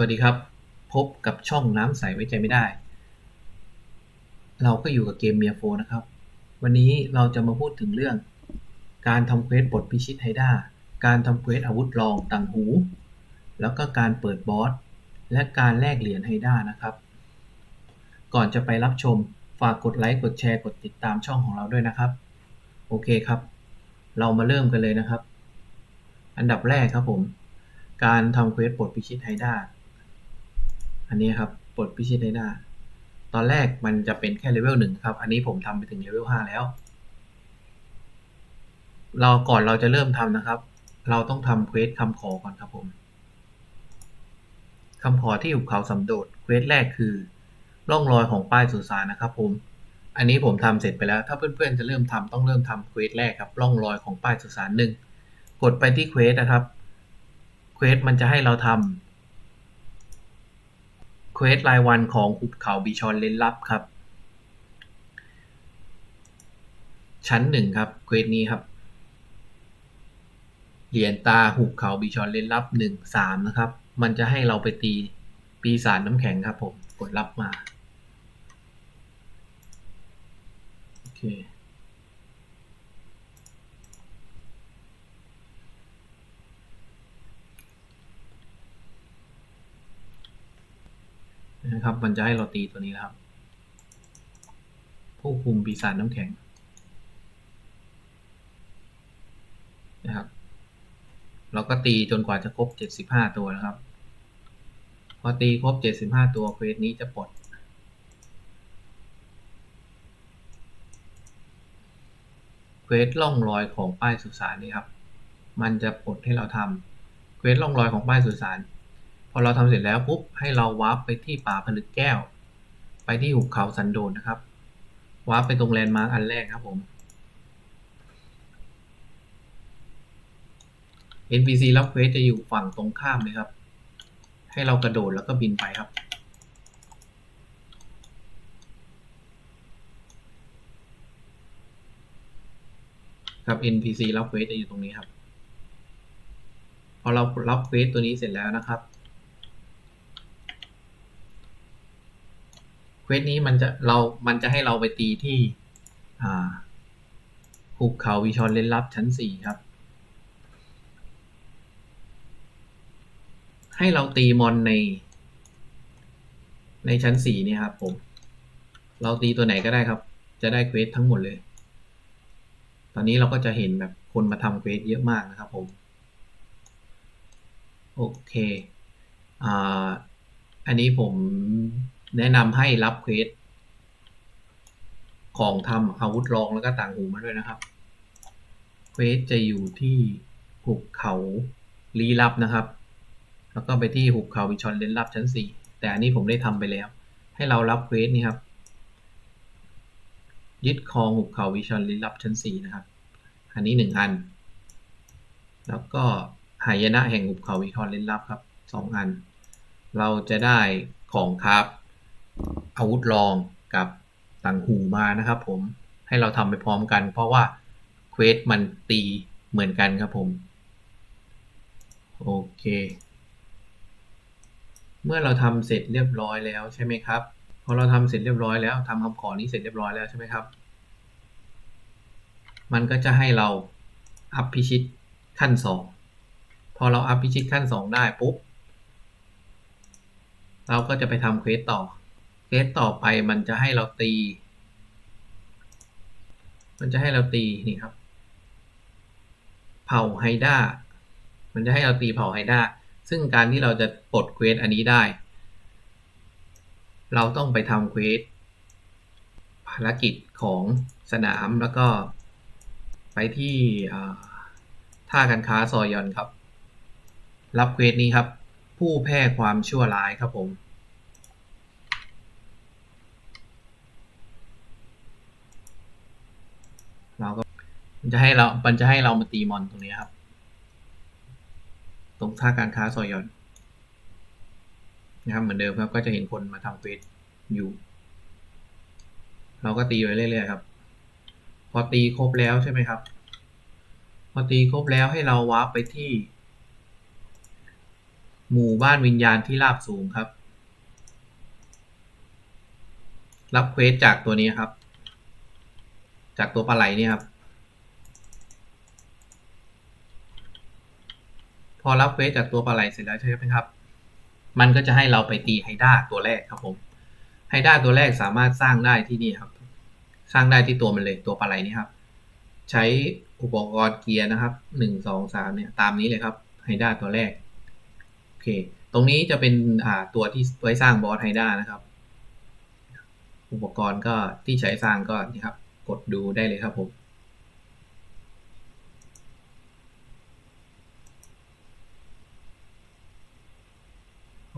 วัสดีครับ พบกับช่องน้ำใสไว้ใจไม่ได้ เราก็อยู่กับเกมเมียโฟนะครับ วันนี้เราจะมาพูดถึงเรื่อง การทำเควสบทพิชิตไฮด้าการทำเควสอาวุธรองต่างหู แล้วก็การเปิดบอส และการแลกเหรียญไฮด้านะครับ ก่อนจะไปรับชมฝากกดไลค์กดแชร์กดติดตามช่องของเราด้วยนะครับ โอเคครับ เรามาเริ่มกันเลยนะครับ อันดับแรกครับผมการทำเควสปลดพิชิตไฮด้า อันนี้ครับปลดพิชิตไฮด้าตอนแรกมันจะเป็นแค่เลเวลหนึ่งครับ อันนี้ผมทำไปถึงเลเวลห้าแล้ว เราก่อนเราจะเริ่มทำนะครับ เราต้องทำเควสคำขอก่อนครับผมคำขอที่หุบเขาสำโดดเควสแรกคือ ร่องรอยของป้ายสุสานนะครับผม อันนี้ผมทำเสร็จไปแล้ว ถ้าเพื่อนๆจะเริ่มทำต้องเริ่มทำเควสแรกครับ ร่องรอยของป้ายสุสานหนึ่งกดไปที่เควสนะครับเควสมันจะให้เราทำ เควสรายวันของหุบเขาบิชอนเลนลับครับ ชั้นหนึ่งครับเควสนี้ครับ เหรียญตาหุบเขาบิชอนเลนลับหนึ่งสามนะครับ มันจะให้เราไปตีปีศาจน้ำแข็งครับผม กดรับมา โอเค นะครับ มันจะให้เราตีตัวนี้นะครับ ผู้คุมปีศาจน้ำแข็งนะครับ เราก็ตีจนกว่าจะครบ 75 ตัวนะครับ พอตีครบ 75 ตัวเควสนี้จะปลดเควสล่องรอยของป้ายสุสานนี่ครับ มันจะปลดให้เราทำเควสล่องรอยของป้ายสุสาน อเราทำเสร็จแล้วปุ๊บให้เราวาร์ปไปที่ป่าผลึกแก้ว ไปที่หุบเขาสันโดษนะครับวาร์ปไปตรงแลนด์มาร์กอันแรกครับผม NPC รับเควสจะอยู่ฝั่งตรงข้ามเลยครับ ให้เรากระโดดแล้วก็บินไปครับ ครับ NPC รับเควสจะอยู่ตรงนี้ครับ พอเรารับเควสตัวนี้เสร็จแล้วนะครับ เควสนี้มันจะเรา มันจะให้เราไปตีที่อ่าหุบเขาวิชอนเลนลับชั้นสี่ครับ ให้เราตีมอนใน ในชั้นสี่เนี่ยครับผม เราตีตัวไหนก็ได้ครับ จะได้เควสทั้งหมดเลย ตอนนี้เราก็จะเห็นแบบคนมาทำเควสเยอะมากนะครับผม โอเค อ่า อันนี้ผม แนะนำให้รับเควสของทำอาวุธรองแล้วก็ต่างหูมาด้วยนะครับ เควสจะอยู่ที่หุบเขาลี้ลับนะครับ แล้วก็ไปที่หุบเขาวิชอนเลนลับชั้นสี่แต่อันนี้ผมได้ทำไปแล้ว ให้เรารับเควสนี่ครับ ยึดครองหุบเขาวิชอนเลนลับชั้นสี่นะครับ อันนี้หนึ่งอัน แล้วก็หายนะแห่งหุบเขาวิชอนเลนลับครับสองอัน เราจะได้ของครับ อาวุธรองกับต่างหูมานะครับผมให้เราทำไปพร้อมกัน เพราะว่าเควสมันตีเหมือนกันครับผม โอเค เมื่อเราทำเสร็จเรียบร้อยแล้วใช่ไหมครับพอเราทำเสร็จเรียบร้อยแล้วทำคำขอนี้เสร็จเรียบร้อยแล้วใช่ไหมครับ มันก็จะให้เราอัพพิชิตขั้นสองพอเราอัพพิชิตขั้นสองได้ปุ๊บเราก็จะไปทำเควสต่อ เคสต่อไปมันจะให้เราตี มันจะให้เราตีนี่ครับ เผ่าไฮด้า มันจะให้เราตีเผ่าไฮด้า ซึ่งการที่เราจะปลดเควสอันนี้ได้ เราต้องไปทำเควสภารกิจของสนามแล้วก็ไปที่ท่าการค้าซอยอนครับ รับเควสนี้ครับ ผู้แพร่ความชั่วร้ายครับผม เราก็ มันจะให้เรา มันจะให้เรามาตีมอนตรงนี้ครับ ตรงท่าการค้าซอยอนนะครับเหมือนเดิมครับก็จะเห็นคนมาทำเควสอยู่ เราก็ตีไปเรื่อยๆครับ พอตีครบแล้วใช่ไหมครับ พอตีครบแล้วให้เราวาร์ปไปที่ หมู่บ้านวิญญาณที่ราบสูงครับ รับเควสจากตัวนี้ครับ จากตัวปลาไหลนี่ครับ พ อรับเควสจากตัวปลาไหลเสร็จแล้วใช่ไหมครับ มันก็จะให้เราไปตีไฮด้าตัวแรกครับผมไฮด้าตัวแรกสามารถสร้างได้ที่นี่ครับ สร้างได้ที่ตัวมันเลยตัวปลาไหลนี่ครับ ใช้อุปกรณ์เกียร์นะครับหนึ่งสองสามเนี่ยตามนี้เลยครับไฮด้าตัวแรกโอเค ตรงนี้จะเป็นอ่าตัวที่ไว้สร้างบอสไฮด้านะครับ อุปกรณ์ก็ที่ใช้สร้างก็นี่ครับ กดดูได้เลยครับผม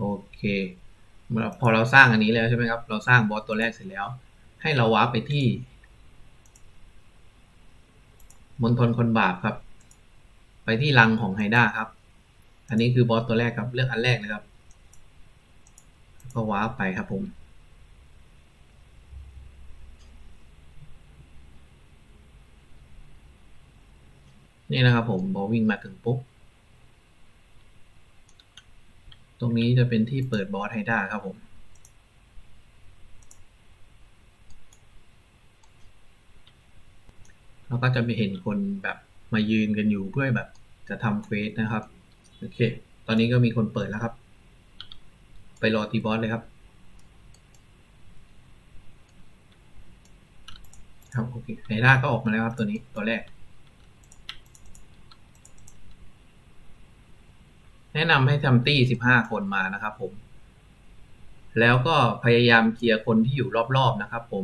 โอเคพอเราสร้างอันนี้แล้วใช่ไหมครับ เราสร้างบอสตัวแรกเสร็จแล้ว ให้เราวาร์ปไปที่มณฑลคนบาปครับ ไปที่รังของไฮด้าครับ อันนี้คือบอสตัวแรกครับ เลือกอันแรกนะครับ ก็วาร์ปไปครับผม นี่นะครับผมพอวิ่งมาถึงปุ๊บ ตรงนี้จะเป็นที่เปิดบอสไฮด้าครับผมแล้วก็จะไปเห็นคนแบบมายืนกันอยู่เพื่อแบบจะทำเควสนะครับโอเค ตอนนี้ก็มีคนเปิดแล้วครับ ไปรอตีบอสเลยครับ ครับโอเคไฮด้าก็ออกมาแล้วครับตัวนี้ตัวแรก แนะนำให้ทำตี้สิบห้าคนมานะครับผม แล้วก็พยายามเคลียร์คนที่อยู่รอบๆนะครับผม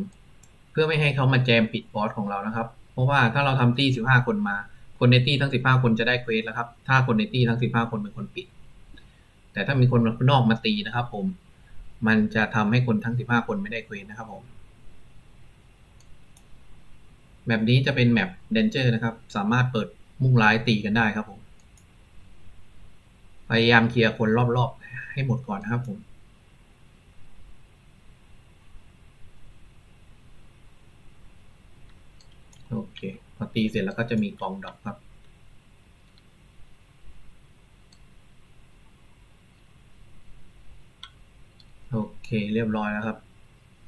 เพื่อไม่ให้เขามาแจมปิดบอสของเรานะครับ เพราะว่าถ้าเราทำตี้สิบห้าคนมา คนในตี้ทั้งสิบห้าคนจะได้เควสแล้วครับ ถ้าคนในตี้ทั้งสิบห้าคนเป็นคนปิด แต่ถ้ามีคนนอกมาตีนะครับผม มันจะทำให้คนทั้งสิบห้าคนไม่ได้เควสนะครับผมแมปนี้จะเป็นแมปเดนเจอร์นะครับ สามารถเปิดมุ่งร้ายตีกันได้ครับผม พยายามเคลียร์คนรอบๆ ให้หมดก่อนนะครับผมโอเค พอตีเสร็จแล้วก็จะมีกองดอกครับ โอเค เรียบร้อยแล้วครับ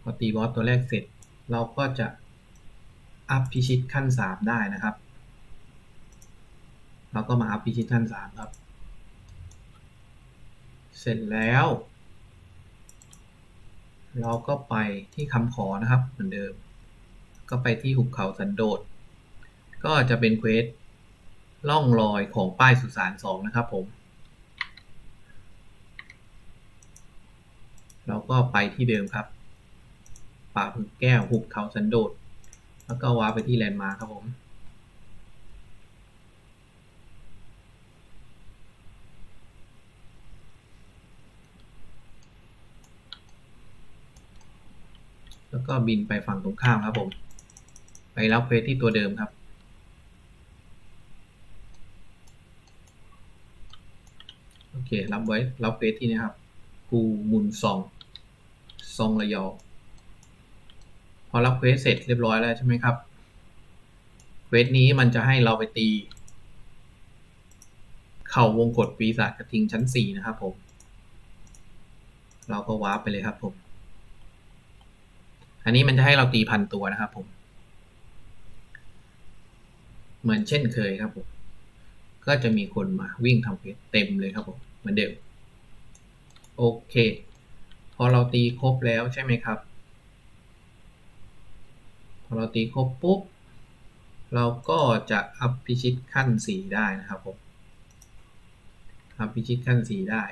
พอตีบอสตัวแรกเสร็จ เราก็จะอัพพิชิตขั้นสามได้นะครับ เราก็มาอัพพิชิตขั้นสามครับ เสร็จแล้ว เราก็ไปที่คำขอนะครับ เหมือนเดิม ก็ไปที่หุบเขาสันโดษ ก็จะเป็นเควสล่องรอยของป้ายสุสานสองนะครับผม เราก็ไปที่เดิมครับ ป่าผึกแก้วหุบเขาสันโดษ แล้วก็ว้าไปที่แลนด์มาร์คครับผม แล้วก็บินไปฝั่งตรงข้ามครับผม ไปรับเควสที่ตัวเดิมครับโอเครับไว้รับเควสที่นี่ครับกูมุนซองซองระยองพอรับเควสเสร็จเรียบร้อยแล้วใช่ไหมครับเควสนี้มันจะให้เราไปตี เข่าวงกฏปีศาจกระทิงชั้นสี่นะครับผม เราก็วาร์ปไปเลยครับผม อันนี้มันจะให้เราตีพันตัวนะครับผม เหมือนเช่นเคยครับผม ก็จะมีคนมาวิ่งทำเพจเต็มเลยครับผม เหมือนเดิม โอเค พอเราตีครบแล้วใช่ไหมครับ พอเราตีครบปุ๊บ เราก็จะอัพพิชิตขั้นสี่ได้นะครับผมอัพพิชิตขั้นสี่ได้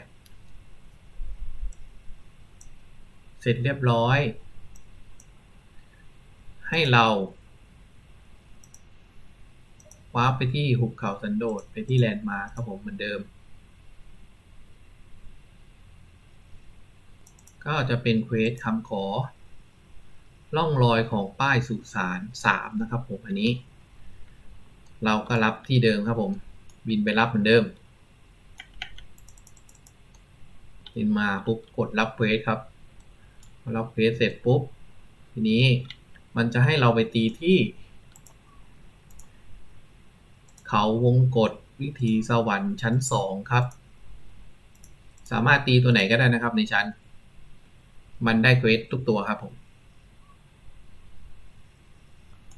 เสร็จเรียบร้อย ให้เราวาร์ปไปที่หุบเขาสันโดษไปที่แลนด์มาร์คครับผมเหมือนเดิม ก็จะเป็นเควสคำขอ ล่องรอยของป้ายสุสานสามนะครับผมอันนี้ เราก็รับที่เดิมครับผมบินไปรับเหมือนเดิมบินมาปุ๊บกดรับเควสครับพอรับเควสเสร็จปุ๊บทีนี้ มันจะให้เราไปตีที่ เขาวงกฏวิธีสวรรค์ชั้นสองครับ สามารถตีตัวไหนก็ได้นะครับในชั้น มันได้เควสทุกตัวครับผม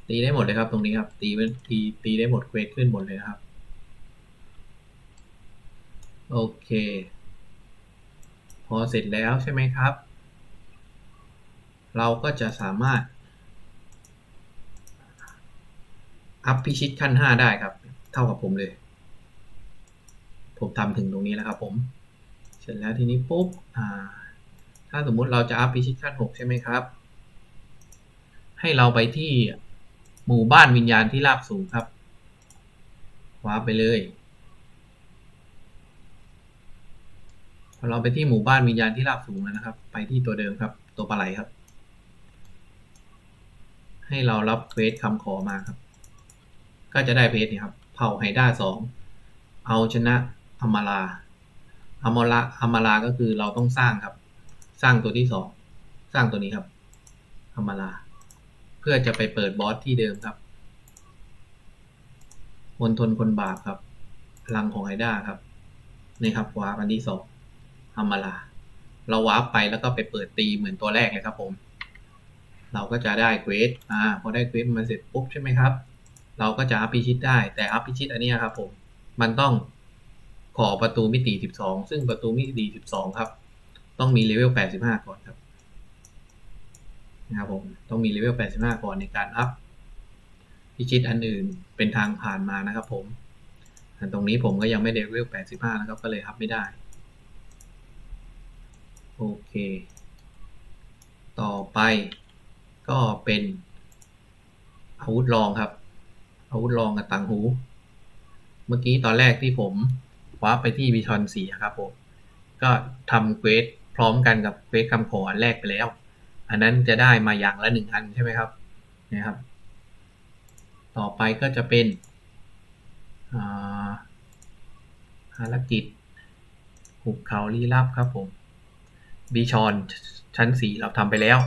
ตีได้หมดเลยครับตรงนี้ครับ ตีเป็นตีตีได้หมดเควสขึ้นหมดเลยครับ โอเค พอเสร็จแล้วใช่ไหมครับ เราก็จะสามารถ อัพพิชิตขั้นห้าได้ครับ เท่ากับผมเลย ผมทำถึงตรงนี้แล้วครับ ผม เสร็จแล้วทีนี้ปุ๊บถ้าสมมุติเราจะอัพพิชิตขั้นหกใช่ไหมครับ ให้เราไปที่หมู่บ้านวิญญาณที่ราบสูงครับวาร์ปไปเลยพอเราไปที่หมู่บ้านวิญญาณที่ราบสูงแล้วนะครับ ไปที่ตัวเดิมครับ ตัวปลาไหลครับ ให้เรารับเควสคำขอมาครับ ก็จะได้เพจนี่ครับ เผ่าไฮด้าสองเอาชนะอมาลาอมาลาอมาลาก็คือเราต้องสร้างครับ สร้างตัวที่สองสร้างตัวนี้ครับอมาลาเพื่อจะไปเปิดบอสที่เดิมครับมณฑลคนบาปครับลังของไฮด้าครับนี่ครับวาร์ปอันที่สองอมาลาเราวาร์ปไปแล้วก็ไปเปิดตีเหมือนตัวแรกเลยครับผม เราก็จะได้เควสอ่าพอได้เควสมาเสร็จปุ๊บใช่ไหมครับ เราก็จะอัพพิชิตได้แต่อัพพิชิตอันนี้ครับผมมันต้องขอประตูมิติ 12 ซึ่งประตูมิติ 12 ครับ ต้องมีเลเวล 85 ก่อนครับนะครับผมต้องมีเลเวล 85 ก่อนในการอัพพิชิตอันอื่นเป็นทางผ่านมานะครับผมอันตรงนี้ผมก็ยังไม่เลเวล 85 นะครับ ก็เลยอัพไม่ได้ โอเค ต่อไปก็เป็นอาวุธรองครับ อาวุธรองกับตังหู เมื่อกี้ตอนแรกที่ผมคว้าไปที่วิชอนสีครับผม ก็ทำเควสพร้อมกันกับเควสคำขออันแรกไปแล้ว อันนั้นจะได้มาอย่างละหนึ่งอันใช่ไหมครับนะครับ ต่อไปก็จะเป็นภารกิจหุบเขาลี้ลับครับผมบิชอนชั้นสี่เราทำไปแล้ว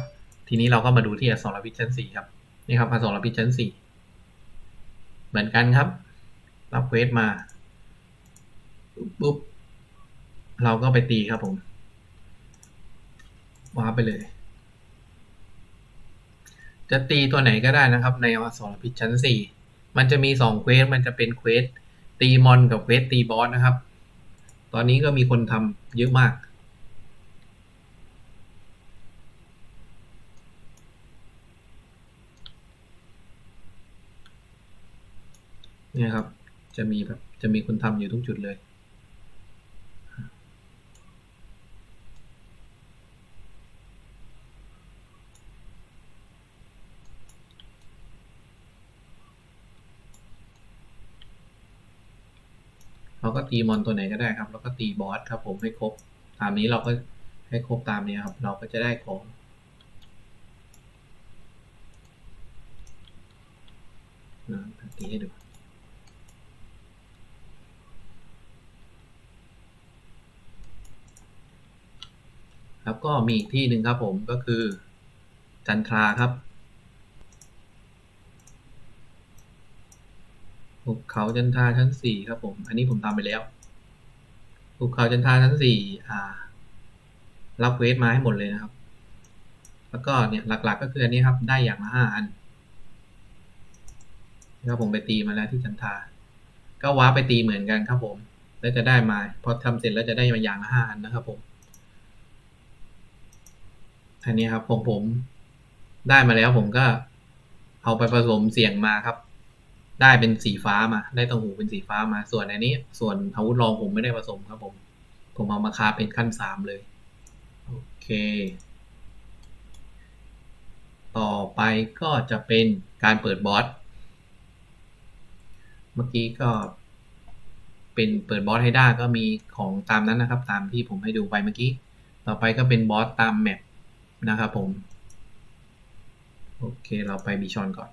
ทีนี้เราก็มาดูที่อสรพิษชั้นสี่ครับ นี่ครับอสรพิษชั้นสี่ เหมือนกันครับ รับเควสมาปุ๊บเราก็ไปตีครับผมวาไปเลย จะตีตัวไหนก็ได้นะครับ ในอสรพิษชั้นสี่มันจะมีสองเควสมันจะเป็นเควสตีมอนกับเควสตีบอสนะครับ ตอนนี้ก็มีคนทำเยอะมาก เนี่ยครับ จะมีแบบจะมีคนทำอยู่ทุกจุดเลยเราก็ตีมอนตัวไหนก็ได้ครับ แล้วก็ตีบอสครับ ผมให้ครบ ตามนี้เราก็ให้ครบตามนี้ครับ เราก็จะได้ของนะตีให้ดู แล้ว ก็มีอีกที่หนึ่งครับผมก็คือ จันทราครับภูเขาจันทราชั้นสี่ครับผม อันนี้ผมทำไปแล้วภูเขาจันทราชั้นสี่อ่า รับเวทมาให้หมดเลยนะครับ แล้วก็เนี่ยหลัก ๆ ก็คืออันนี้ครับ ได้อย่างละห้าอันแล้วผมไปตีมาแล้วที่จันทราก็ว้าไปตีเหมือนกันครับผม แล้วจะได้มา พอทำเสร็จแล้วจะได้มาอย่างละห้าอันนะครับผม อันนี้ครับของผมได้มาแล้วผมก็เอาไปผสมเสียงมาครับ ได้เป็นสีฟ้ามา ได้ตังหูเป็นสีฟ้ามา ส่วนอันนี้ ส่วนอาวุธรองผมไม่ได้ผสมครับ ผม ผมเอามาคาเป็นขั้นสามเลย โอเค ต่อไปก็จะเป็นการเปิดบอส เมื่อกี้ก็เป็นเปิดบอสให้ได้ก็มีของตามนั้นนะครับ ตามที่ผมให้ดูไปเมื่อกี้ ต่อไปก็เป็นบอสตามแมป นะครับผม โอเคเราไปบีชอนก่อน